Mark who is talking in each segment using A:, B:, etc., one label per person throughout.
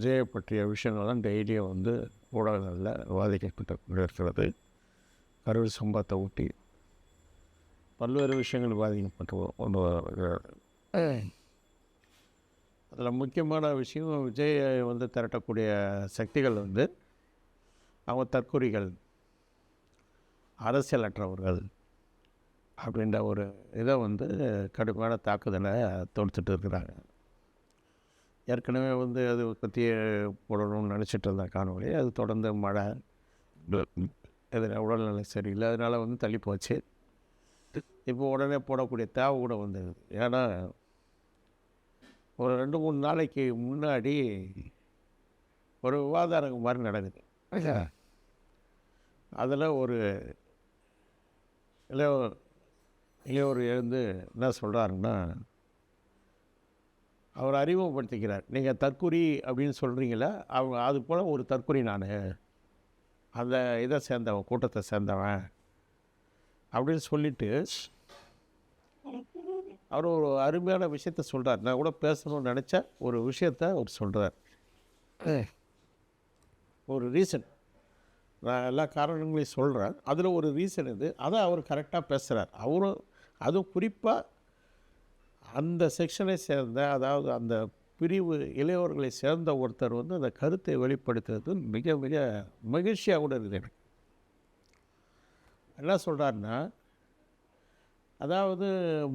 A: விஜயை பற்றிய விஷயங்கள் தான் டெய்லியும் வந்து ஊடகங்களில் விவாதிக்கப்பட்டு இருக்கிறது கரூர் சம்பவத்தை ஊட்டி பல்வேறு விஷயங்கள் விவாதிக்கப்பட்டு கொண்டு வருகிறது அதில் முக்கியமான விஷயம் விஜயை வந்து திரட்டக்கூடிய சக்திகள் வந்து அவங்க தற்கொலைகள் அரசியலற்றவர்கள் அப்படின்ற ஒரு இதை வந்து கடுமையான தாக்குதலை தொடுத்துட்டு இருக்கிறாங்க. ஏற்கனவே வந்து அது பற்றி போடணும்னு நினச்சிட்டு இருந்த காணொலி அது தொடர்ந்து மழை இது உடல்நிலை சரியில்லை. அதனால் வந்து தள்ளி போச்சு. இப்போ உடனே போடக்கூடிய தேவை கூட வந்தது. ஏன்னா ஒரு ரெண்டு மூணு நாளைக்கு முன்னாடி ஒரு விவாதாரம் மாதிரி நடக்குது. அதில் ஒரு இளைய இளையவர் எழுந்து என்ன சொல்கிறாருன்னா அவர் அறிமுகப்படுத்திக்கிறார். நீங்கள் தற்குறி அப்படின்னு சொல்கிறீங்களே அவங்க அது போல் ஒரு தற்குறி நான். அந்த இதை சேர்ந்தவன் கூட்டத்தை சேர்ந்தவன் அப்படின்னு சொல்லிட்டு அவர் ஒரு அருமையான விஷயத்த சொல்கிறார் நான் கூட பேசணும்னு நினச்ச ஒரு விஷயத்த அவர் சொல்கிறார் ஒரு ரீசன். நான் எல்லா காரணங்களையும் சொல்கிறேன் அதில் ஒரு ரீசன் இது. அதை அவர் கரெக்டாக பேசுகிறார் அவரும் அதுவும் குறிப்பாக அந்த செக்ஷனை சேர்ந்த அதாவது அந்த பிரிவு இளையோர்களை சேர்ந்த ஒருத்தர் வந்து அந்த கருத்தை வெளிப்படுத்துறது மிக மிக மகிழ்ச்சியாக கூட இருக்குது எனக்கு. என்ன சொல்கிறாருன்னா அதாவது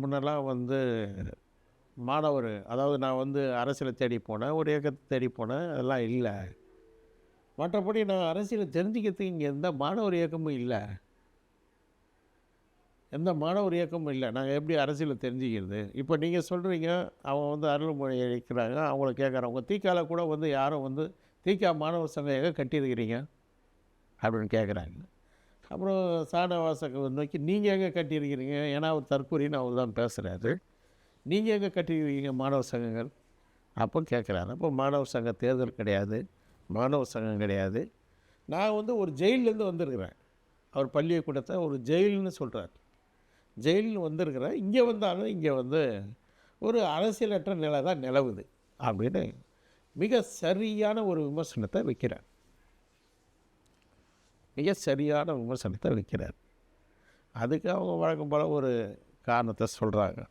A: முன்னெல்லாம் வந்து மாணவர் அதாவது நான் வந்து அரசியலை தேடி போனேன் ஒரு இயக்கத்தை தேடி போனேன் அதெல்லாம் இல்லை. மற்றபடி நான் அரசியலை தெரிஞ்சுக்கிறதுக்கு இங்கே இருந்தால் மாணவர் இயக்கமும் இல்லை. எந்த மாணவர் இயக்கமும் இல்லை. நாங்கள் எப்படி அரசியல் தெரிஞ்சுக்கிறது? இப்போ நீங்கள் சொல்கிறீங்க அவன் வந்து அருள்மொழி இருக்கிறாங்க அவங்கள கேட்குறவங்க தீக்கால கூட வந்து யாரும் வந்து தீக்கா மாணவர் சங்கம் எங்கே கட்டியிருக்கிறீங்க? அப்படின்னு கேட்குறாங்க. அப்புறம் சாணவாசக நோக்கி நீங்கள் எங்கே கட்டியிருக்கிறீங்க? ஏன்னா அவர் தற்கொலைன்னு அவர் தான் பேசுகிறாரு நீங்கள் எங்கே கட்டியிருக்கீங்க மாணவர் சங்கங்கள்? அப்போ கேட்குறாரு. அப்போ மாணவர் சங்க தேர்தல் கிடையாது. மாணவர் சங்கம் கிடையாது. நான் வந்து ஒரு ஜெயிலேருந்து வந்திருக்கிறேன். அவர் பள்ளியை கூடத்தை ஒரு ஜெயில்னு சொல்கிறார் ஜெயிலில் வந்திருக்கிறேன் இங்கே வந்தாலும் இங்கே வந்து ஒரு அரசியலற்ற நிலை தான் நிலவுது அப்படின்னு மிக சரியான ஒரு விமர்சனத்தை வைக்கிறார். மிக சரியான விமர்சனத்தை வைக்கிறார். அதுக்கு அவங்க வழக்கம் போல் ஒரு காரணத்தை சொல்கிறாங்க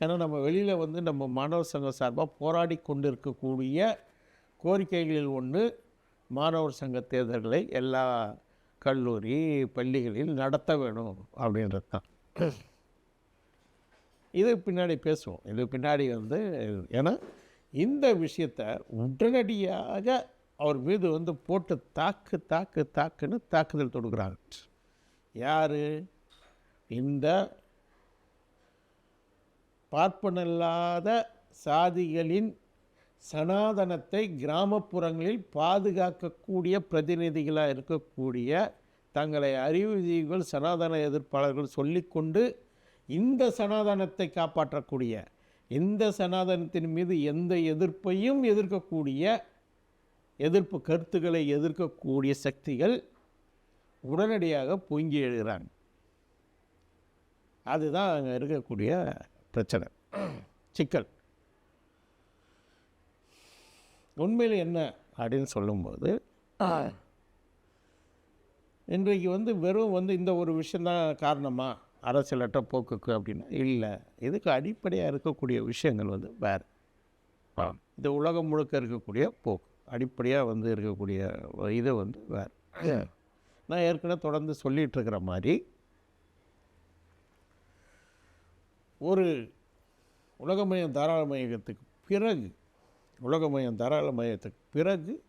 A: ஏன்னா நம்ம வெளியில் வந்து நம்ம மாணவர் சங்கம் சார்பாக போராடி கொண்டிருக்கக்கூடிய கோரிக்கைகளில் ஒன்று மாணவர் சங்க தேர்தல்களை எல்லா கல்லூரி பள்ளிகளில் நடத்த வேணும் அப்படின்றது தான். இது பின்னாடி பேசுவோம். இது பின்னாடி வந்து ஏன்னா இந்த விஷயத்தை உடனடியாக அவர் மீது வந்து போட்டு தாக்கு தாக்கு தாக்குன்னு தாக்குதல் தொடுக்கிறாங்க யார்? இந்த பார்ப்பனில்லாத சாதிகளின் சனாதனத்தை கிராமப்புறங்களில் பாதுகாக்கக்கூடிய பிரதிநிதிகளாக இருக்கக்கூடிய தங்களை அறிவுஜீவிகள் சனாதன எதிர்ப்பாளர்கள் சொல்லிக்கொண்டு இந்த சனாதனத்தை காப்பாற்றக்கூடிய இந்த சனாதனத்தின் மீது எந்த எதிர்ப்பையும் எதிர்க்கக்கூடிய எதிர்ப்பு கருத்துக்களை எதிர்க்கக்கூடிய சக்திகள் உடனடியாக பொங்கி எழுகிறாங்க. அதுதான் அங்கே இருக்கக்கூடிய பிரச்சனை. சிக்கல். உண்மையில் என்ன அப்படின்னு சொல்லும்போது இன்றைக்கு வந்து வெறும் வந்து இந்த ஒரு விஷயந்தான் காரணமா? அரசியலற்ற போக்குக்கு அப்படின்னா. இல்லை. இதுக்கு அடிப்படையாக இருக்கக்கூடிய விஷயங்கள் வந்து வேறு. இது உலகம் முழுக்க இருக்கக்கூடிய போக்கு. அடிப்படையாக வந்து இருக்கக்கூடிய இது வந்து வேறு. நான் ஏற்கனவே தொடர்ந்து சொல்லிகிட்டு இருக்கிற மாதிரி ஒரு உலகமயம் தாராளமயத்துக்கு பிறகு உலகமயம் தாராளமயத்துக்கு பிறகு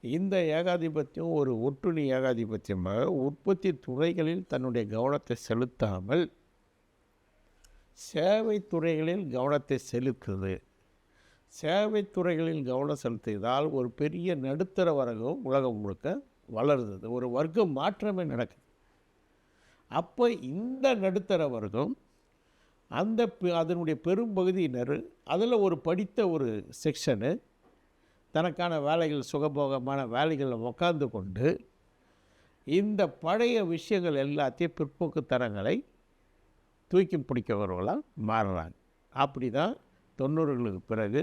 A: இந்த ஏகாதிபத்தியம் ஒரு ஒட்டுணி ஏகாதிபத்தியமாக உற்பத்தி துறைகளில் தன்னுடைய கவனத்தை செலுத்தாமல் சேவை துறைகளில் கவனத்தை செலுத்துது. சேவை துறைகளில் கவனம் செலுத்தியதால் ஒரு பெரிய நடுத்தர வர்க்கம் உலகம் முழுக்க வளருது. ஒரு வர்க்க மாற்றமே நடக்குது. அப்போ இந்த நடுத்தர வர்க்கம் அந்த அதனுடைய பெரும்பகுதியினர் அதில் ஒரு படித்த ஒரு செக்ஷனு தனக்கான வேலைகள் சுகபோகமான வேலைகளில் உக்காந்து கொண்டு இந்த பழைய விஷயங்கள் எல்லாத்தையும் பிற்போக்குத்தனங்களை தூக்கி பிடிக்கவர்களாக மாறுறாங்க. அப்படி தான் தொண்ணூறுகளுக்கு பிறகு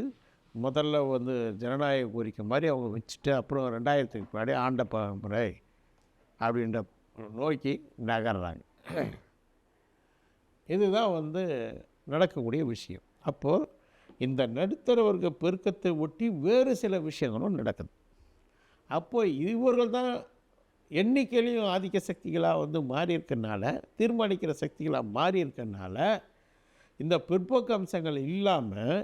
A: முதல்ல வந்து ஜனநாயக கோரிக்கை மாதிரி அவங்க வச்சுட்டு அப்புறம் ரெண்டாயிரத்துக்கு முன்னாடி ஆண்ட பரம்பரை அப்படின்ற நோக்கி நகர்றாங்க. இதுதான் வந்து நடக்கக்கூடிய விஷயம். அப்போது இந்த நடுத்தர வர்க்க பெருக்கத்தை ஒட்டி வேறு சில விஷயங்களும் நடக்குது. அப்போ இவர்கள் தான் எண்ணிக்கையிலையும் ஆதிக்க சக்திகளாக வந்து மாறி இருக்கனால தீர்மானிக்கிற சக்திகளாக மாறி இருக்கனால இந்த பிற்போக்கு அம்சங்கள் இல்லாமல்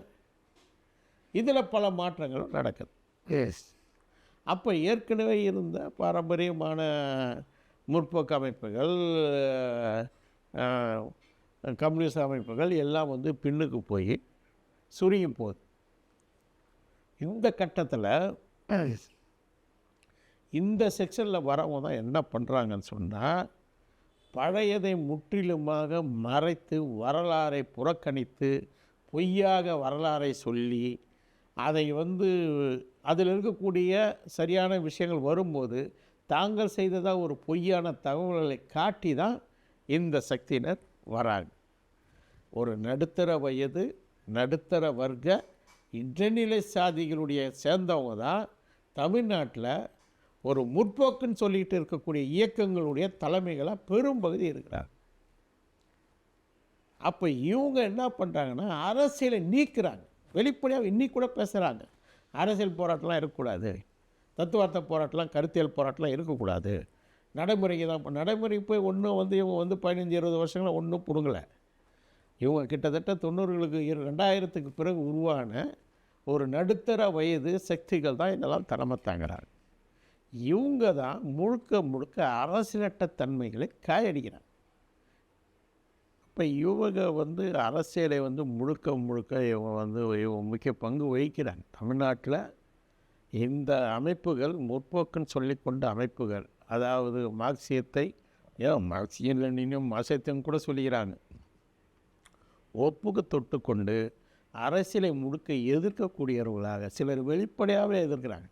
A: இதில் பல மாற்றங்களும் நடக்குது. எஸ் அப்போ ஏற்கனவே இருந்த பாரம்பரியமான முற்போக்கு அமைப்புகள் கம்யூனிஸ்ட் அமைப்புகள் எல்லாம் வந்து பின்னுக்கு போய் சுருங்கி போகுது. இந்த கட்டத்தில் இந்த செக்ஷனில் வரவங்க தான் என்ன பண்ணுறாங்கன்னு சொன்னால் பழையதை முற்றிலுமாக மறைத்து வரலாறை புறக்கணித்து பொய்யாக வரலாறை சொல்லி அதை வந்து அதில் இருக்கக்கூடிய சரியான விஷயங்கள் வரும்போது தாங்கள் செய்ததாக ஒரு பொய்யான தகவல்களை காட்டி தான் இந்த சக்தியினர் வராங்க ஒரு நடுத்தர வயது நடுத்தர வர்க்க இன்றநிலை சாதிகளுடைய சேர்ந்தவங்க தான் தமிழ்நாட்டில் ஒரு முற்போக்குன்னு சொல்லிகிட்டு இருக்கக்கூடிய இயக்கங்களுடைய தலைமைகளாக பெரும்பகுதி இருக்கிறாங்க. அப்போ இவங்க என்ன பண்ணுறாங்கன்னா அரசியலை நீக்கிறாங்க. வெளிப்படையாக இன்னி கூட பேசுகிறாங்க அரசியல் போராட்டம்லாம் இருக்கக்கூடாது. தத்துவார்த்த போராட்டம்லாம் கருத்தியல் போராட்டம்லாம் இருக்கக்கூடாது. நடைமுறைக்கு தான் இப்போ நடைமுறைக்கு போய் ஒன்றும் வந்து இவங்க வந்து பதினஞ்சு இருபது வருஷங்கள ஒன்றும் பிடுங்கலை. இவங்க கிட்டத்தட்ட தொண்ணூறுகளுக்கு இரு ரெண்டாயிரத்துக்கு பிறகு உருவான ஒரு நடுத்தர வயது சக்திகள் தான் இதெல்லாம் தலைமை தாங்குறாங்க. இவங்க தான் முழுக்க முழுக்க அரசியலற்ற தன்மைகளை காயடிக்கிறாங்க. இப்போ இவங்க வந்து அரசியலை வந்து முழுக்க முழுக்க இவங்க வந்து இவங்க முக்கிய பங்கு வகிக்கிறாங்க. தமிழ்நாட்டில் இந்த அமைப்புகள் முற்போக்குன்னு சொல்லிக்கொண்ட அமைப்புகள் அதாவது மார்க்சியத்தை ஏன் மார்க்சியம் லெனினும் மார்க்சியத்தையும் கூட சொல்லிக்கிறாங்க ஒப்புக்கு தொட்டு கொண்டு அரசியலை முழுக்க எதிர்க்கக்கூடியவர்களாக சிலர் வெளிப்படையாகவே எதிர்க்கிறாங்க.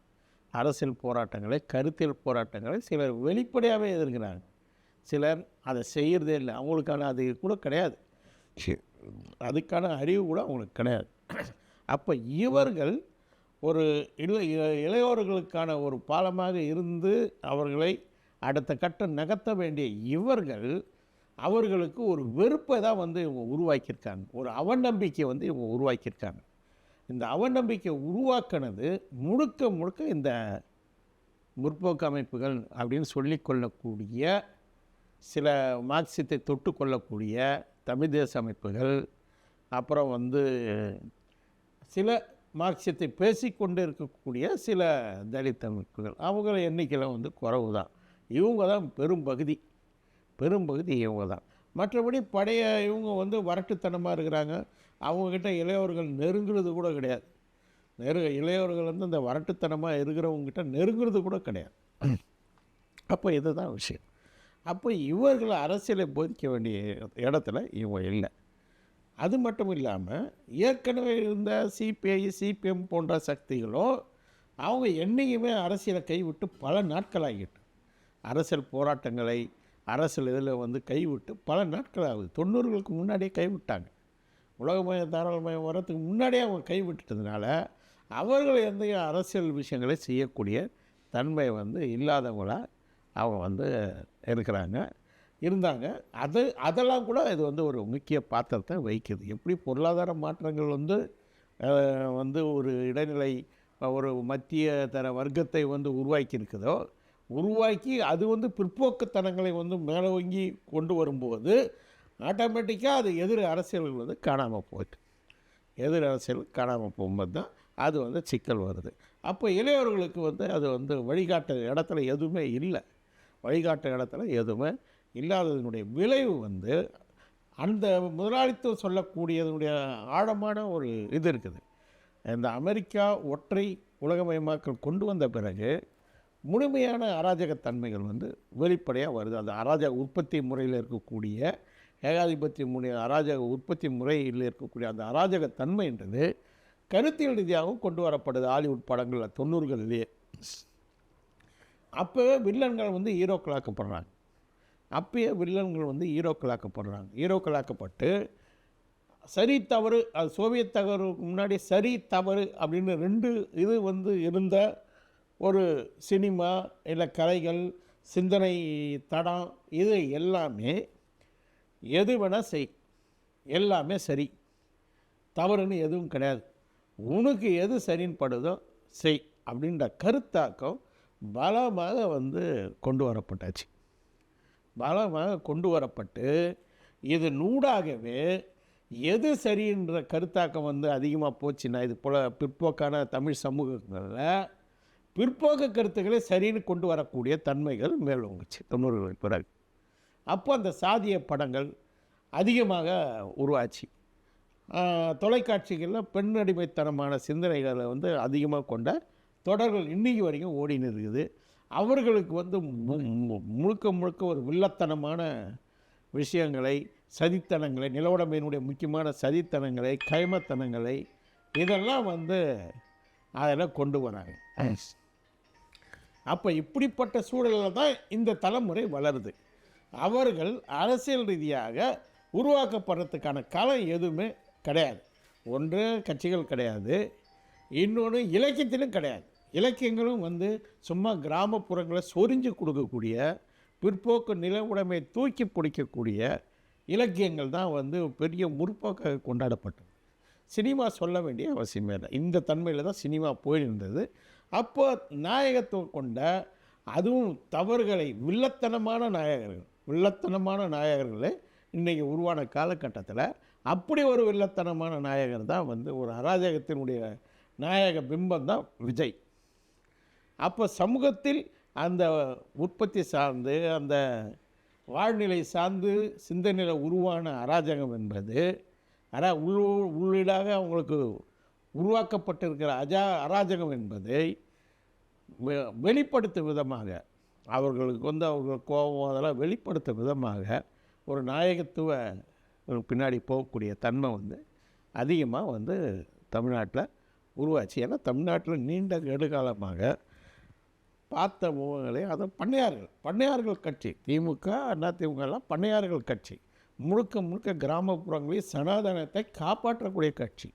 A: அரசியல் போராட்டங்களை கருத்தியல் போராட்டங்களை சிலர் வெளிப்படையாகவே எதிர்க்கிறாங்க. சிலர் அதை செய்கிறதே இல்லை. அவங்களுக்கான அது கூட கிடையாது. அதுக்கான அறிவு கூட அவங்களுக்கு கிடையாது. அப்போ இவர்கள் ஒரு இள இளையோர்களுக்கான ஒரு பாலமாக இருந்து அவர்களை அடுத்த கட்டம் நகர்த்த வேண்டிய இவர்கள் அவர்களுக்கு ஒரு வெறுப்பை தான் வந்து இவங்க உருவாக்கியிருக்காங்க. ஒரு அவநம்பிக்கையை வந்து இவங்க உருவாக்கியிருக்காங்க. இந்த அவநம்பிக்கை உருவாக்கினது முழுக்க முழுக்க இந்த முற்போக்கு அமைப்புகள் அப்படின்னு சொல்லிக்கொள்ளக்கூடிய சில மார்க்சியத்தை தொட்டு கொள்ளக்கூடிய தமிழ் தேச அமைப்புகள் அப்புறம் வந்து சில மார்க்சியத்தை பேசிக்கொண்டு இருக்கக்கூடிய சில தலித் அமைப்புகள் அவங்கள எண்ணிக்கையில் வந்து குறவு தான் இவங்க தான் பெரும்பகுதி பெரும்பகுதி இவங்க தான் மற்றபடி பழைய இவங்க வந்து வரட்டுத்தனமாக இருக்கிறாங்க. அவங்கக்கிட்ட இளையவர்கள் நெருங்குறது கூட கிடையாது. நெரு இளையவர்கள் வந்து இந்த வரட்டுத்தனமாக இருக்கிறவங்ககிட்ட நெருங்குறது கூட கிடையாது. அப்போ இதுதான் விஷயம். அப்போ இவர்களை அரசியலை போதிக்க வேண்டிய இடத்துல இவங்க இல்லை. அது மட்டும் இல்லாமல் ஏற்கனவே இருந்த சிபிஐ சிபிஎம் போன்ற சக்திகளோ அவங்க என்னையுமே அரசியலை கைவிட்டு பல நாட்கள் ஆகிட்டு அரசியல் போராட்டங்களை அரசியல் இதில் வந்து கைவிட்டு பல நாட்கள் ஆகுது தொண்ணூறுகளுக்கு முன்னாடியே கைவிட்டாங்க. உலகமய தாராளமயம் வரத்துக்கு முன்னாடியே அவங்க கைவிட்டதுனால அவர்கள் எந்த அரசியல் விஷயங்களை செய்யக்கூடிய தன்மை வந்து இல்லாதவங்களாக அவங்க வந்து இருக்கிறாங்க. இருந்தாங்க. அது அதெல்லாம் கூட இது வந்து ஒரு முக்கிய பாத்திரத்தை வகிக்குது. எப்படி பொருளாதார மாற்றங்கள் வந்து வந்து ஒரு இடைநிலை ஒரு மத்திய தர வர்க்கத்தை வந்து உருவாக்கி இருக்குதோ உருவாக்கி அது வந்து பிற்போக்குத்தனங்களை வந்து மேலோங்கி கொண்டு வரும்போது ஆட்டோமேட்டிக்காக அது எதிர் அரசியல்கள் வந்து காணாமல் போயிட்டு எதிர் அரசியல் காணாமல் போகும்போது தான் அது வந்து சிக்கல் வருது. அப்போ இளையவர்களுக்கு வந்து அது வந்து வழிகாட்டு இடத்துல எதுவுமே இல்லை. வழிகாட்ட இடத்துல எதுவுமே இல்லாததனுடைய விளைவு வந்து அந்த முதலாளித்துவம் சொல்லக்கூடியதனுடைய ஆழமான ஒரு இது இருக்குது. இந்த அமெரிக்கா ஒற்றை உலகமயமாக்கல் கொண்டு வந்த பிறகு முழுமையான அராஜகத்தன்மைகள் வந்து வெளிப்படையாக வருது. அந்த அராஜக உற்பத்தி முறையில் இருக்கக்கூடிய ஏகாதிபத்திய முறை அராஜக உற்பத்தி முறையில் இருக்கக்கூடிய அந்த அராஜகத்தன்மைன்றது கருத்தியல் ரீதியாகவும் கொண்டு வரப்படுது. ஹாலிவுட் படங்களில் தொண்ணூறுகளிலேயே அப்போவே வில்லன்கள் வந்து ஹீரோக்களாக்கப்படுறாங்க. அப்பயே வில்லன்கள் வந்து ஹீரோக்களாக்கப்படுறாங்க. ஹீரோக்களாக்கப்பட்டு சரி தவறு அது சோவியத் தகவலுக்கு முன்னாடி சரி தவறு அப்படின்னு ரெண்டு இது வந்து இருந்த ஒரு சினிமா இல்லை கலைகள் சிந்தனை தடம் இது எல்லாமே எது வேணால் செய் எல்லாமே சரி. தவறுன்னு எதுவும் கிடையாது. உனக்கு எது சரின்னு படுதோ செய் அப்படின்ற கருத்தாக்கம் பலமாக வந்து கொண்டு வரப்பட்டாச்சு. பலமாக கொண்டு வரப்பட்டு இது நூடாகவே எது சரின்ற கருத்தாக்கம் வந்து அதிகமாக போச்சுன்னா இது போல் பிற்போக்கான தமிழ் சமூகங்களில் பிற்போக்கு கருத்துக்களை சரின்னு கொண்டு வரக்கூடிய தன்மைகள் மேலோங்குச்சு. தொண்ணூறுகளுக்கு பிறகு. அப்போ அந்த சாதிய படங்கள் அதிகமாக உருவாச்சு. தொலைக்காட்சிகளில் பெண் அடிமைத்தனமான சிந்தனைகளை வந்து அதிகமாக கொண்ட தொடர்கள் இன்னைக்கு வரைக்கும் ஓடின்னு இருக்குது அவர்களுக்கு வந்து முழுக்க முழுக்க ஒரு வில்லத்தனமான விஷயங்களை சதித்தனங்களை நிலவுடைமையினுடைய முக்கியமான சதித்தனங்களை கைமத்தனங்களை இதெல்லாம் வந்து அதெல்லாம் கொண்டு வராங்க. அப்போ இப்படிப்பட்ட சூழலில் தான் இந்த தலைமுறை வளருது. அவர்கள் அரசியல் ரீதியாக உருவாக்கப்படுறதுக்கான களம் எதுவுமே கிடையாது. ஒன்று கட்சிகள் கிடையாது. இன்னொன்று இலக்கியத்திலும் கிடையாது. இலக்கியங்களும் வந்து சும்மா கிராமப்புறங்களை சொரிஞ்சு கொடுக்கக்கூடிய பிற்போக்கு நில உடைமை தூக்கி பிடிக்கக்கூடிய இலக்கியங்கள் தான் வந்து பெரிய முற்போக்காக கொண்டாடப்பட்டது. சினிமா சொல்ல வேண்டிய அவசியமே இல்லை. இந்த தன்மையில் தான் சினிமா போயிருந்தது. அப்போ நாயகத்துவம் கொண்ட அதுவும் தவறுகளை வில்லத்தனமான நாயகர்கள் வில்லத்தனமான நாயகர்களே இன்றைக்கி உருவான காலகட்டத்தில் அப்படி ஒரு வில்லத்தனமான நாயகர் தான் வந்து ஒரு அராஜகத்தினுடைய நாயக பிம்பம் தான் விஜய். அப்போ சமூகத்தில் அந்த உற்பத்தி சார்ந்து அந்த வாழ்நிலை சார்ந்து சிந்தனையில் உருவான அராஜகம் என்பது அரா உள் உள்ளீடாக அவங்களுக்கு உருவாக்கப்பட்டிருக்கிற அஜா அராஜகம் என்பதை வெ- வெளிப்படுத்தும் விதமாக அவர்களுக்கு வந்து அவர்கள் கோபம் அதெல்லாம் வெளிப்படுத்தும் விதமாக ஒரு நாயகத்துவ ஒரு பின்னாடி போகக்கூடிய தன்மை வந்து அதிகமாக வந்து தமிழ்நாட்டில் உருவாச்சு. ஏன்னா தமிழ்நாட்டில் நீண்ட நெடுகாலமாக பார்த்த முகங்களே அது பண்ணையார்கள் பண்ணையார்கள் கட்சி. திமுக அதிமுக எல்லாம் பண்ணையார்கள் கட்சி. முழுக்க முழுக்க கிராமப்புறங்களில் சனாதனத்தை காப்பாற்றக்கூடிய கட்சி.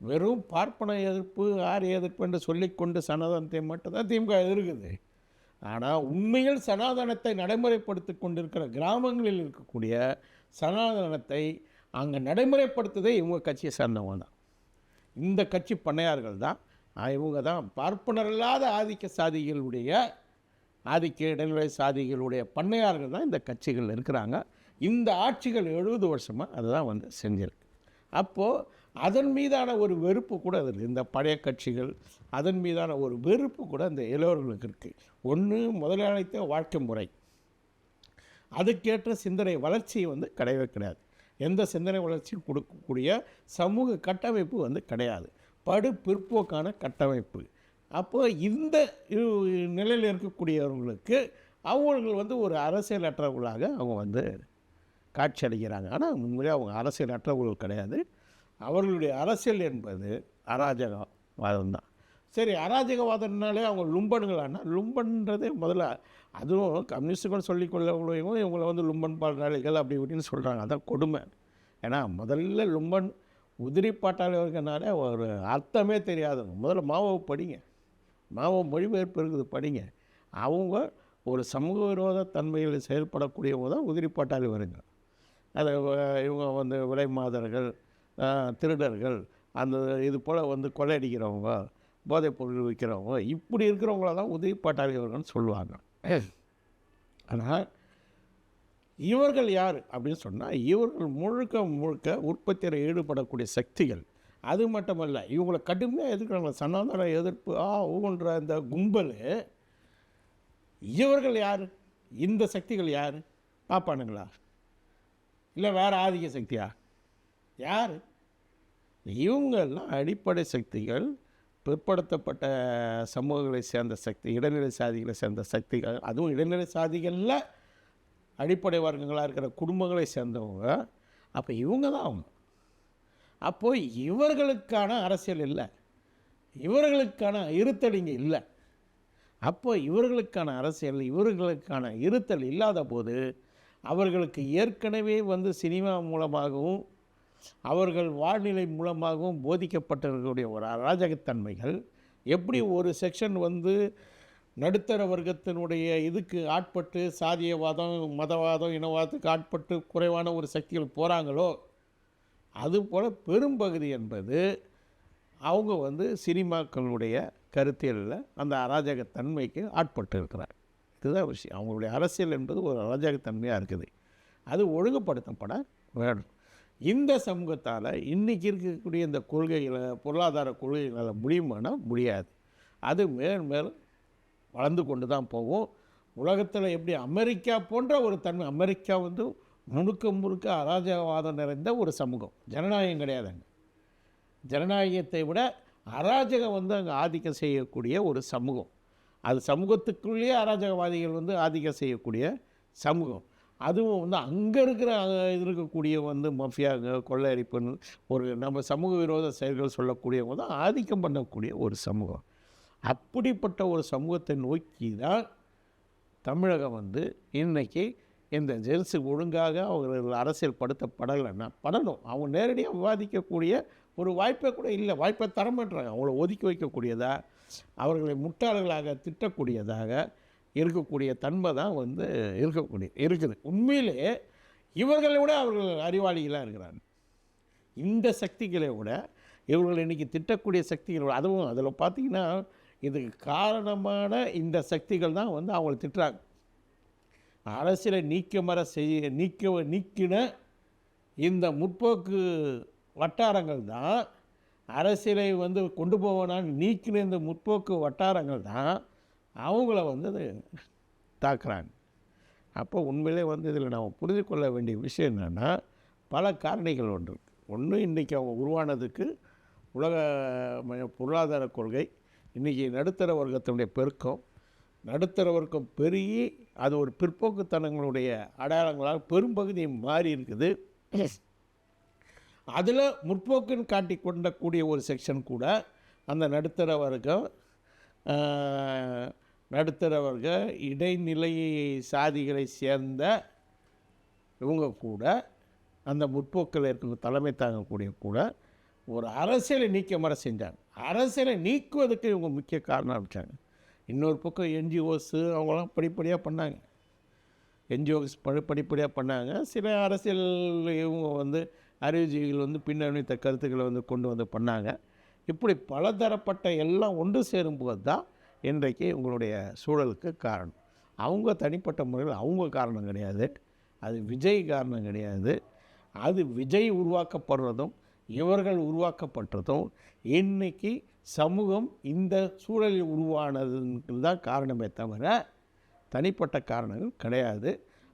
A: வெறும் பார்ப்பன எதிர்ப்பு ஆரிய எதிர்ப்பு என்று சொல்லிக்கொண்டு சனாதனத்தை மட்டும்தான் திமுக எதிர்க்குது. ஆனால் உண்மையில் சனாதனத்தை நடைமுறைப்படுத்தி கொண்டிருக்கிற கிராமங்களில் இருக்கக்கூடிய சனாதனத்தை அங்கே நடைமுறைப்படுத்துதே இவங்க கட்சியை சார்ந்தவங்க தான். இந்த கட்சி பண்ணையார்கள் தான். இவங்க தான் பார்ப்பனரில்லாத ஆதிக்க சாதிகளுடைய ஆதிக்க இடைநிலை சாதிகளுடைய பண்ணையார்கள் தான் இந்த கட்சிகள் இருக்கிறாங்க. இந்த ஆட்சிகள் எழுபது வருஷமாக அதுதான் வந்து செஞ்சிருக்கு. அப்போது அதன் மீதான ஒரு வெறுப்பு கூட அதில் இந்த பழைய கட்சிகள் அதன் மீதான ஒரு வெறுப்பு கூட இந்த இளையவர்களுக்கு இருக்குது ஒன்று முதலாளித்த வாழ்க்கை முறை. அதுக்கேற்ற சிந்தனை வளர்ச்சி வந்து கிடையவே கிடையாது. எந்த சிந்தனை வளர்ச்சியும் கொடுக்கக்கூடிய சமூக கட்டமைப்பு வந்து கிடையாது. படு பிற்போக்கான கட்டமைப்பு. அப்போ இந்த நிலையில் இருக்கக்கூடியவர்களுக்கு அவர்கள் வந்து ஒரு அரசியலற்றவர்களாக அவங்க வந்து காட்சி அடைகிறாங்க ஆனால் உண்மையிலே அவங்க அரசியலற்றவர்கள் கிடையாது. அவர்களுடைய அரசியல் என்பது அராஜகவாதம் தான் சரி அராஜகவாதம்னாலே அவங்க லும்பன்களானா? லும்பன்றதே முதல்ல அதுவும் கம்யூனிஸ்டுகள் சொல்லிக்கொள்ளவங்களையும் இவங்களை வந்து லும்பன் பாட்டாளிகள் அப்படி இப்படின்னு சொல்கிறாங்க அதான் கொடுமை. ஏன்னா முதல்ல லும்பன் உதிரி பாட்டாளிகள்னாலே ஒரு அர்த்தமே தெரியாதுங்க. முதல்ல மாவோவை படிங்க. மாவோ மொழிபெயர்ப்பு இருக்குது படிங்க. அவங்க ஒரு சமூக விரோத தன்மையில் செயல்படக்கூடியவங்க தான் உதிரி பாட்டாளி வருங்க. அது இவங்க வந்து விலை மாதர்கள் திருடர்கள் அந்த இது போல் வந்து கொள்ளையடிக்கிறவங்க போதைப் பொருள் விற்கிறவங்க இப்படி இருக்கிறவங்கள தான் உதவி பாட்டாளிகள்னு சொல்லுவாங்க. ஆனால் இவர்கள் யார் அப்படின்னு சொன்னால் இவர்கள் முழுக்க முழுக்க உற்பத்தியில் ஈடுபடக்கூடிய சக்திகள். அது மட்டுமல்ல இவங்களை கடுமையாக எதிர்க்கிறாங்க. சனாதன எதிர்ப்பு ஆ ஊன்ற அந்த கும்பல் இவர்கள் யார்? இந்த சக்திகள் யார்? பார்ப்பானுங்களா? இல்லை வேறு ஆதிக்க சக்தியா? யார்? இவங்கெல்லாம் அடிப்படை சக்திகள் பிற்படுத்தப்பட்ட சமூகங்களை சேர்ந்த சக்தி இடைநிலை சாதிகளை சேர்ந்த சக்திகள் அதுவும் இடைநிலை சாதிகளில் அடிப்படை வர்க்கங்களாக இருக்கிற குடும்பங்களை சேர்ந்தவங்க. அப்போ இவங்க தான் அவங்க அப்போது இவர்களுக்கான அரசியல் இல்லை. இவர்களுக்கான இருத்தல் இங்கே இல்லை. அப்போ இவர்களுக்கான அரசியல் இவர்களுக்கான இருத்தல் இல்லாத போது அவர்களுக்கு ஏற்கனவே வந்து சினிமா மூலமாகவும் அவர்கள் வாழ்நிலை மூலமாகவும் போதிக்கப்பட்டவர்களுடைய ஒரு அராஜகத்தன்மைகள் எப்படி ஒரு செக்ஷன் வந்து நடுத்தர வர்க்கத்தினுடைய இதுக்கு ஆட்பட்டு சாதியவாதம் மதவாதம் இனவாதத்துக்கு ஆட்பட்டு குறைவான ஒரு சக்திகள் போகிறாங்களோ அதுபோல் பெரும்பகுதி என்பது அவங்க வந்து சினிமாக்களுடைய கருத்தியலில் அந்த அராஜகத்தன்மைக்கு ஆட்பட்டு இருக்கிறார். இதுதான் விஷயம். அவங்களுடைய அரசியல் என்பது ஒரு அராஜகத்தன்மையாக இருக்குது. அது ஒழுங்குபடுத்தப்பட வேணும் இந்த சமூகத்தால் இன்றைக்கி இருக்கக்கூடிய இந்த கொள்கைகளை பொருளாதார கொள்கைகளால் முடியுமானால் முடியாது. அது மேல் மேலும் வளர்ந்து கொண்டு தான் போகும் உலகத்தில் எப்படி அமெரிக்கா போன்ற ஒரு தன்மை அமெரிக்கா வந்து முழுக்க முழுக்க அராஜகவாதம் நிறைந்த ஒரு சமூகம். ஜனநாயகம் கிடையாதுங்க ஜனநாயகத்தை விட அராஜகம் வந்து அங்கே ஆதிக்கம் செய்யக்கூடிய ஒரு சமூகம். அது சமூகத்துக்குள்ளேயே அராஜகவாதிகள் வந்து ஆதிக்கம் செய்யக்கூடிய சமூகம். அதுவும் வந்து அங்கே இருக்கிற இருக்கக்கூடிய வந்து மஃபியா கொள்ளையடிப்புன்னு ஒரு நம்ம சமூக விரோத செயல்கள் சொல்லக்கூடியவங்க தான் ஆதிக்கம் பண்ணக்கூடிய ஒரு சமூகம். அப்படிப்பட்ட ஒரு சமூகத்தை நோக்கி தான் தமிழகம் வந்து இன்றைக்கி இந்த ஜென்ஸு ஒழுங்காக அவர்கள் அரசியல் படுத்தப்படலைன்னா படணும். அவங்க நேரடியாக விவாதிக்கக்கூடிய ஒரு வாய்ப்பை கூட இல்லை. வாய்ப்பை தரமாட்டுறாங்க அவங்கள ஒதுக்கி வைக்கக்கூடியதாக அவர்களை முட்டாளர்களாக திட்டக்கூடியதாக இருக்கக்கூடிய தன்மை தான் வந்து இருக்கக்கூடிய இருக்குது. உண்மையிலே இவர்களை விட அவர்கள் அறிவாளிகளாக இருக்கிறாங்க. இந்த சக்திகளை விட இவர்கள் இன்றைக்கி திட்டக்கூடிய சக்திகள் விட- அதுவும் அதில் பார்த்தீங்கன்னா இதுக்கு காரணமான இந்த சக்திகள் தான் வந்து அவங்களை திட்டுறாங்க. அரசியலை நீக்கமர செய்ய நீக்க நீக்கின இந்த முற்போக்கு வட்டாரங்கள் தான் அரசியலை வந்து கொண்டு போவனான்னு நீக்கின இந்த முற்போக்கு வட்டாரங்கள் தான் அவங்கள வந்து அது தாக்குறாங்க. அப்போ உண்மையிலே வந்து இதில் நாம் புரிந்து கொள்ள வேண்டிய விஷயம் என்னென்னா பல காரணிகள் ஒன்று இருக்குது ஒன்று இன்றைக்கி அவங்க உருவானதுக்கு உலக மய பொருளாதார கொள்கை. இன்றைக்கி நடுத்தர வர்க்கத்தினுடைய பெருக்கம் நடுத்தர வர்க்கம் பெருகி அது ஒரு பிற்போக்குத்தனங்களுடைய அடையாளங்களால் பெரும்பகுதி மாறி இருக்குது. அதில் முற்போக்குன்னு காட்டி கொண்ட கூடிய ஒரு செக்ஷன் கூட அந்த நடுத்தர வர்க்கம் நடுத்தர வர்க்க இடைநிலை சாதிகளை சேர்ந்த இவங்க கூட அந்த முற்போக்கில் இருக்கிற தலைமை தாங்கக்கூடிய கூட ஒரு அரசியலை நீக்க மர செஞ்சாங்க. அரசியலை நீக்குவதற்கு இவங்க முக்கிய காரணம் ஆரம்பித்தாங்க இன்னொரு பக்கம் என்ஜிஓஸு அவங்களாம் படிப்படியாக பண்ணாங்க. என்ஜிஓஸ் படி படிப்படியாக பண்ணாங்க. சில அரசியல் இவங்க வந்து அறிவுஜீவிகள் வந்து பின்னணித்த கருத்துக்களை வந்து கொண்டு வந்து பண்ணாங்க. இப்படி பலதரப்பட்ட எல்லாம் ஒன்று சேரும்போது தான் இன்றைக்கு இவங்களுடைய சூழலுக்கு காரணம். அவங்க தனிப்பட்ட முறையில் அவங்க காரணம் கிடையாது. அது விஜய் காரணம் கிடையாது. அது விஜய் உருவாக்கப்படுறதும் இவர்கள் உருவாக்கப்பட்டதும் இன்னைக்கு சமூகம் இந்த சூழலில் உருவானதுக்கு தான் காரணமே தவிர தனிப்பட்ட காரணங்கள் கிடையாது.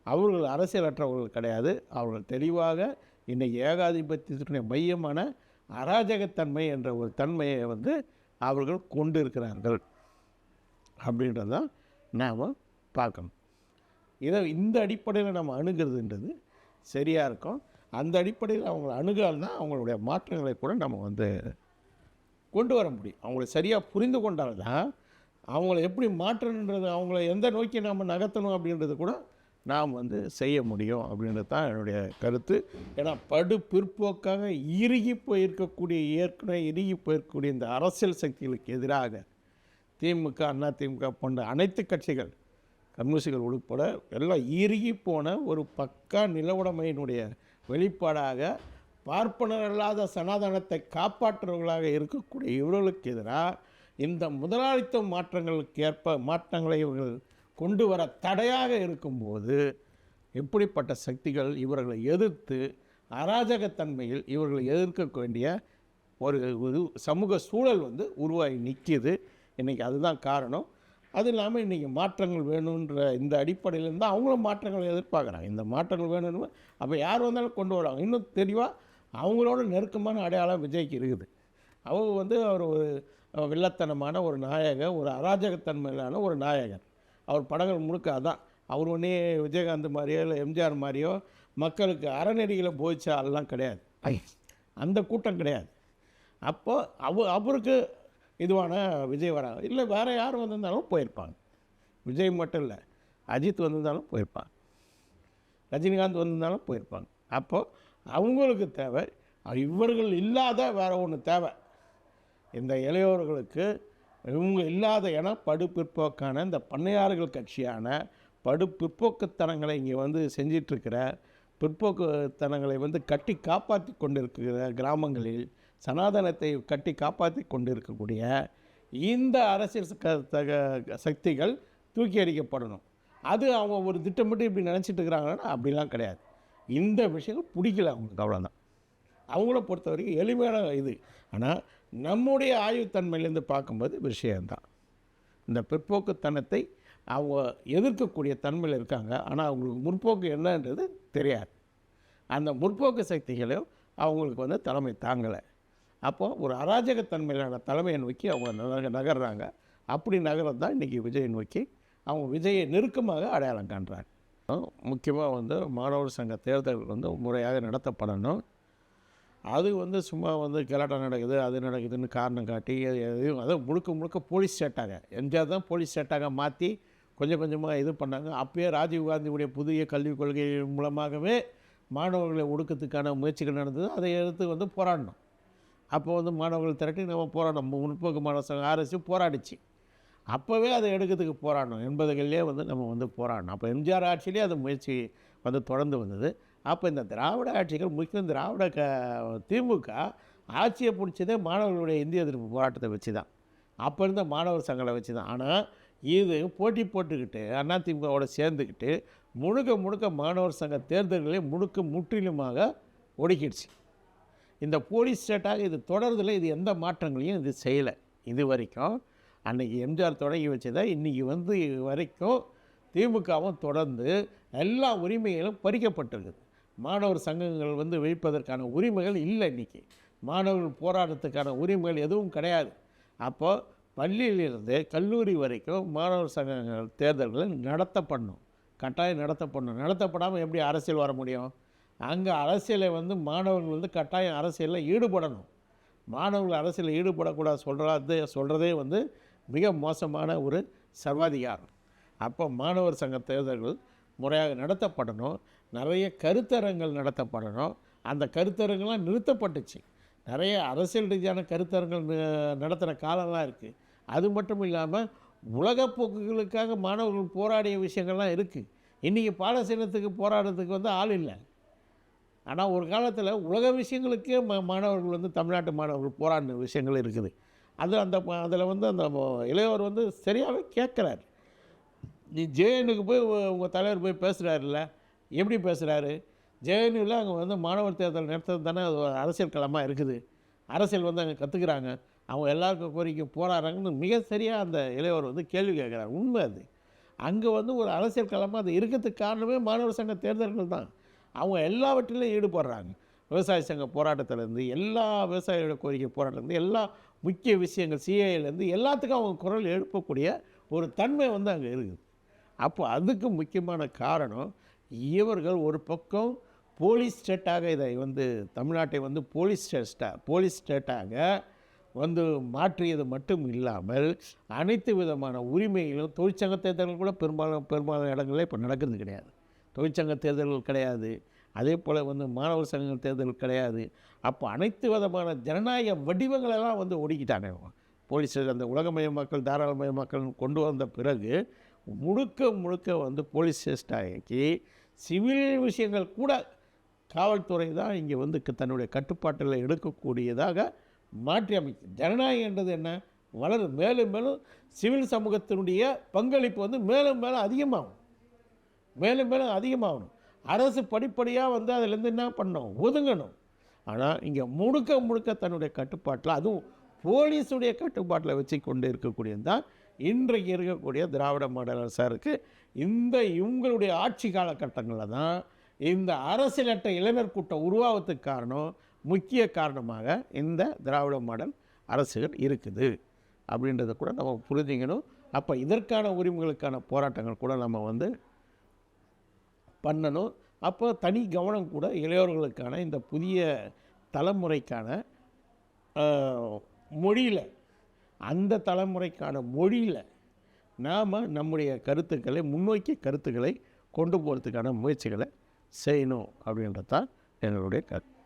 A: அவர்கள் அரசியலற்றவர்கள் கிடையாது. அவர்கள் தெளிவாக இன்னைக்கு ஏகாதிபத்தியத்தினுடைய மையமான அராஜகத்தன்மை என்ற ஒரு தன்மையை வந்து அவர்கள் கொண்டு இருக்கிறார்கள் அப்படின்றத நாம் பார்க்கணும். இதை இந்த அடிப்படையில் நம்ம அணுகிறதுன்றது சரியாக இருக்கும். அந்த அடிப்படையில் அவங்கள அணுகால்னா அவங்களுடைய மாற்றங்களை கூட நம்ம வந்து கொண்டு வர முடியும். அவங்கள சரியாக புரிந்து கொண்டால் தான் அவங்கள எப்படி மாற்றணுன்றது அவங்கள எந்த நோக்கி நாம் நகர்த்தணும் அப்படின்றது கூட நாம் வந்து செய்ய முடியும் அப்படின்றது தான் என்னுடைய கருத்து. ஏன்னா படு பிற்போக்காக இறுகி போயிருக்கக்கூடிய ஏற்கனவே இறுகி போயிருக்கக்கூடிய இந்த அரசியல் சக்திகளுக்கு எதிராக திமுக அண்ணா திமுக போன்ற அனைத்து கட்சிகள் கம்யூனிஸ்டுகள் உட்பட எல்லாம் இறுகி போன ஒரு பக்கா நிலவுடைமையினுடைய வெளிப்பாடாக பார்ப்பனர் அல்லாத சனாதனத்தை காப்பாற்றுறவர்களாக இருக்கக்கூடிய இவர்களுக்கு எதிராக இந்த முதலாளித்துவ மாற்றங்களுக்கு ஏற்ப மாற்றங்களை இவர்கள் கொண்டு வர தடையாக இருக்கும்போது எப்படிப்பட்ட சக்திகள் இவர்களை எதிர்த்து அராஜகத்தன்மையில் இவர்களை எதிர்க்க வேண்டிய ஒரு ஒரு சமூக சூழல் வந்து உருவாகி நிற்கிது. இன்றைக்கி அதுதான் காரணம். அது இல்லாமல் இன்றைக்கி மாற்றங்கள் வேணுன்ற இந்த அடிப்படையிலேருந்து அவங்களும் மாற்றங்களை எதிர்பார்க்குறாங்க. இந்த மாற்றங்கள் வேணும்னு அப்போ யார் வந்தாலும் கொண்டு வராங்க இன்னும் தெளிவாக அவங்களோட நெருக்கமான அடையாளம் விஜய்க்கு இருக்குது. அவங்க வந்து அவர் ஒரு வில்லத்தனமான ஒரு நாயகர் ஒரு அராஜகத்தன்மையிலான ஒரு நாயகர் அவர் படங்கள் முழுக்க அதான். அவர் ஒன்றே விஜயகாந்த் மாதிரியோ இல்லை எம்ஜிஆர் மாதிரியோ மக்களுக்கு அறநெறிகளை போதிச்ச ஆள்லாம் கிடையாது. அந்த கூட்டம் கிடையாது. அப்போது அவ அவருக்கு இதுவான விஜய் வராங்க. இல்லை வேறு யார் வந்திருந்தாலும் போயிருப்பாங்க. விஜய் மட்டும் இல்லை அஜித் வந்திருந்தாலும் போயிருப்பாங்க. ரஜினிகாந்த் வந்திருந்தாலும் போயிருப்பாங்க. அப்போது அவங்களுக்கு தேவை இவர்கள் இல்லாத வேற ஒன்று தேவை. இந்த இளையோர்களுக்கு இவங்க இல்லாத என படு பிற்போக்கான இந்த பண்ணையார்கள் கட்சியான படு பிற்போக்குத்தனங்களை இங்கே வந்து செஞ்சிட்ருக்கிற பிற்போக்குத்தனங்களை வந்து கட்டி காப்பாற்றி கொண்டிருக்கிற கிராமங்களில் சனாதனத்தை கட்டி காப்பாற்றி கொண்டிருக்கக்கூடிய இந்த அரசியல் சக்திகள் தூக்கி அடிக்கப்படணும் அது அவங்க ஒரு திட்டமிட்டு இப்படி நினச்சிட்டு இருக்கிறாங்கன்னா அப்படிலாம் கிடையாது. இந்த விஷயம் பிடிக்கல அவங்களுக்கு அவ்வளோதான் அவங்கள பொறுத்த வரைக்கும் எளிமையான இது. ஆனால் நம்முடைய ஆய்வுத்தன்மையிலேருந்து பார்க்கும்போது விஷயம்தான். இந்த பிற்போக்குத்தனத்தை அவங்க எதிர்க்கக்கூடிய தன்மையில் இருக்காங்க. ஆனால் அவங்களுக்கு முற்போக்கு என்னன்றது தெரியாது. அந்த முற்போக்கு சக்திகளையும் அவங்களுக்கு வந்து தலைமை தாங்கலை. அப்போது ஒரு அராஜகத்தன்மையிலான தலைமையை நோக்கி அவங்க நக நகர்றாங்க. அப்படி நகரம் தான் இன்றைக்கி விஜயை நோக்கி அவங்க விஜயை நெருக்கமாக அடையாளம் காண்றாங்க. முக்கியமாக வந்து மாணவர் சங்க தேர்தல்கள் வந்து முறையாக நடத்தப்படணும். அது வந்து சும்மா வந்து கலாட்டம் நடக்குது அது நடக்குதுன்னு காரணம் காட்டி அது எதையும் அதை முழுக்க முழுக்க போலீஸ் ஸ்டேட்டாக எம்ஜிஆர் தான் போலீஸ் ஸ்டேட்டாக மாற்றி கொஞ்சம் கொஞ்சமாக இது பண்ணாங்க. அப்போயே ராஜீவ்காந்தியுடைய புதிய கல்விக் கொள்கை மூலமாகவே மாணவர்களை ஒடுக்கத்துக்கான முயற்சிகள் நடந்தது. அதை எடுத்து வந்து போராடினோம் அப்போ வந்து மாணவர்கள் திரட்டி நம்ம போராடணும் முற்போக்கு மாணவர் சங்கம் ஆர்எஸ் போராடிச்சு. அப்போவே அதை எடுக்கிறதுக்கு போராடணும். எண்பதுகளிலே வந்து நம்ம வந்து போராடணும். அப்போ எம்ஜிஆர் ஆட்சியிலே அது முயற்சி வந்து தொடர்ந்து வந்தது. அப்போ இந்த திராவிட ஆட்சிகள் முக்கியம் திராவிட க திமுக ஆட்சியை பிடிச்சதே மாணவர்களுடைய இந்திய எதிர்ப்பு போராட்டத்தை வச்சு தான். அப்போ இருந்த மாணவர் சங்கங்களை வச்சு தான். ஆனால் இது போட்டி போட்டுக்கிட்டு அதிமுகவோட சேர்ந்துக்கிட்டு முழுக்க முழுக்க மாணவர் சங்க தேர்தல்களை முழுக்க முற்றிலுமாக ஒடுக்கிடுச்சு. இந்த போலீஸ் ஸ்டேட்டாக இது தொடர்றதுல இது எந்த மாற்றங்களையும் இது செய்யலை. இது வரைக்கும் அன்றைக்கி எம்ஜிஆர் தொடங்கி வச்சதை இன்றைக்கி வந்து வரைக்கும் திமுகவும் தொடர்ந்து எல்லா உரிமைகளும் பறிக்கப்பட்டிருக்குது. மாணவர் சங்கங்கள் வந்து வைப்பதற்கான உரிமைகள் இல்லை இன்றைக்கி மாணவர்கள் போராட்டத்துக்கான உரிமைகள் எதுவும் கிடையாது. அப்போது பள்ளியிலிருந்து கல்லூரி வரைக்கும் மாணவர் சங்கங்கள் தேர்தல்களை நடத்தப்படணும். கட்டாயம் நடத்தப்படணும். நடத்தப்படாமல் எப்படி அரசியல் வர முடியும்? அங்கே அரசியலை வந்து மாணவர்கள் வந்து கட்டாயம் அரசியலில் ஈடுபடணும். மாணவர்கள் அரசியலில் ஈடுபடக்கூடாது சொல்கிறது சொல்கிறதே வந்து மிக மோசமான ஒரு சர்வாதிகாரம். அப்போ மாணவர் சங்க தேர்தல்கள் முறையாக நடத்தப்படணும். நிறைய கருத்தரங்கள் நடத்தப்படணும். அந்த கருத்தரங்கள்லாம் நிறுத்தப்பட்டுச்சு. நிறைய அரசியல் ரீதியான கருத்தரங்கள் நடத்துகிற காலம்லாம் இருக்குது அது மட்டும் இல்லாமல் உலகப் போக்குகளுக்காக மாணவர்கள் போராடிய விஷயங்கள்லாம் இருக்குது இன்றைக்கி பாலசீனத்துக்கு போராடுறதுக்கு வந்து ஆள் இல்லை. ஆனால் ஒரு காலத்தில் உலக விஷயங்களுக்கே ம மாணவர்கள் வந்து தமிழ்நாட்டு மாணவர்கள் போராடின விஷயங்கள் இருக்குது. அது அந்த அதில் வந்து அந்த இளையவர் வந்து சரியாகவே கேட்குறாரு. நீ ஜேஎனுக்கு போய் உங்கள் தலைவர் போய் பேசுகிறாருல்ல எப்படி பேசுகிறாரு ஜேஎன்யூவில் அங்கே வந்து மாணவர் தேர்தல் நடத்துறது தானே அது அரசியல் களமாக இருக்குது. அரசியல் வந்து அங்கே கற்றுக்குறாங்க அவங்க எல்லாருக்கும் கோரிக்கை போராடுறாங்கன்னு மிக சரியாக அந்த இளையவர் வந்து கேள்வி கேட்குறாரு. உண்மை அது. அங்கே வந்து ஒரு அரசியல் களமாக அது இருக்கிறதுக்கு காரணமே மாணவர் சங்க தேர்தல்கள் தான். அவங்க எல்லாவற்றிலும் ஈடுபடுறாங்க. விவசாய சங்க போராட்டத்திலேருந்து எல்லா விவசாயிகளோட கோரிக்கை போராட்டத்துலேருந்து எல்லா முக்கிய விஷயங்கள் சிஐலேருந்து எல்லாத்துக்கும் அவங்க குரல் எழுப்பக்கூடிய ஒரு தன்மை வந்து அங்கே இருக்குது. அப்போ அதுக்கு முக்கியமான காரணம் இவர்கள் ஒரு பக்கம் போலீஸ் ஸ்டேட்டாக இதை வந்து தமிழ்நாட்டை வந்து போலீஸ் ஸ்டேட்டா போலீஸ் ஸ்டேட்டாக வந்து மாற்றியது மட்டும் இல்லாமல் அனைத்து விதமான உரிமைகளும் தொழிற்சங்க தேர்தல்கள் கூட பெரும்பாலும் பெரும்பாலான இடங்களில் இப்போ நடக்கிறது கிடையாது. தொழிற்சங்க தேர்தல்கள் கிடையாது. அதே போல் வந்து மாணவர் சங்க தேர்தல் கிடையாது. அப்போ அனைத்து விதமான ஜனநாயக வடிவங்களெல்லாம் வந்து ஒடுக்கிட்டாங்க போலீஸ் அந்த உலகமயமாக்கல் தாராளமயமாக்கல் கொண்டு வந்த பிறகு முழுக்க முழுக்க வந்து போலீஸ் ஸ்டேஷனாக்கி சிவில் விஷயங்கள் கூட காவல்துறை தான் இங்கே வந்து க- தன்னுடைய கட்டுப்பாட்டில் எடுக்கக்கூடியதாக மாற்றி அமைக்கும் ஜனநாயகன்றது என்ன? வளரும் மேலும் மேலும் சிவில் சமூகத்தினுடைய பங்களிப்பு வந்து மேலும் மேலும் அதிகமாகும். மேலும் மேலும் அதிகமாகணும். அரசு படிப்படியாக வந்து அதிலேருந்து என்ன பண்ணணும்? ஒதுங்கணும். ஆனால் இங்கே முழுக்க முழுக்க தன்னுடைய கட்டுப்பாட்டில் அதுவும் போலீஸுடைய கட்டுப்பாட்டில் வச்சு கொண்டு இருக்கக்கூடியது தான் இன்றைக்கு இருக்கக்கூடிய திராவிட மாடல் அரசாருக்கு. இந்த இவங்களுடைய ஆட்சி காலகட்டங்களில் தான் இந்த அரசியலற்ற இளைஞர் கூட்டம் உருவாவதுக்கு காரணம் முக்கிய காரணமாக இந்த திராவிட மாடல் அரசுகள் இருக்குது. அப்படின்றத கூட நம்ம புரிஞ்சுக்கணும். அப்போ இதற்கான உரிமைகளுக்கான போராட்டங்கள் கூட நம்ம வந்து பண்ணணும் அப்போ தனி கவனம் கூட இளையோர்களுக்கான இந்த புதிய தலைமுறைக்கான மொழியில் அந்த தலைமுறைக்கான மொழியில் நாம் நம்முடைய கருத்துக்களை முன்னோக்கிய கருத்துக்களை கொண்டு போகிறதுக்கான முயற்சிகளை செய்யணும் அப்படின்றது தான் எங்களுடைய கருத்து